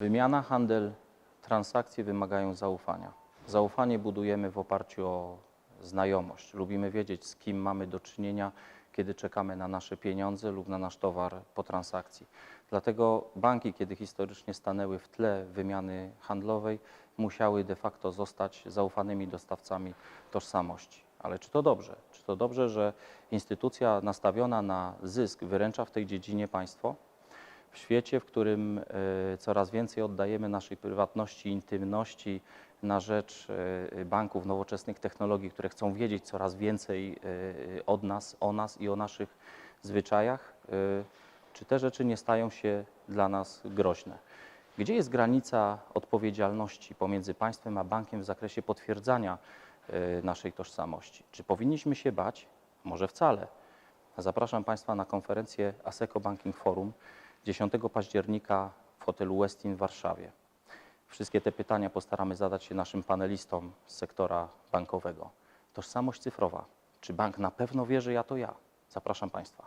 Wymiana, handel, transakcje wymagają zaufania. Zaufanie budujemy w oparciu o znajomość. Lubimy wiedzieć, z kim mamy do czynienia, kiedy czekamy na nasze pieniądze lub na nasz towar po transakcji. Dlatego banki, kiedy historycznie stanęły w tle wymiany handlowej, musiały de facto zostać zaufanymi dostawcami tożsamości. Ale czy to dobrze? Czy to dobrze, że instytucja nastawiona na zysk wyręcza w tej dziedzinie państwo? W świecie, w którym e, coraz więcej oddajemy naszej prywatności, intymności na rzecz e, banków, nowoczesnych technologii, które chcą wiedzieć coraz więcej e, od nas, o nas i o naszych zwyczajach, czy te rzeczy nie stają się dla nas groźne? Gdzie jest granica odpowiedzialności pomiędzy państwem a bankiem w zakresie potwierdzania naszej tożsamości? Czy powinniśmy się bać? Może wcale. Zapraszam Państwa na konferencję ASECO Banking Forum 10 października w hotelu Westin w Warszawie. Wszystkie te pytania postaramy zadać się naszym panelistom z sektora bankowego. Tożsamość cyfrowa. Czy bank na pewno wie, że ja to ja? Zapraszam Państwa.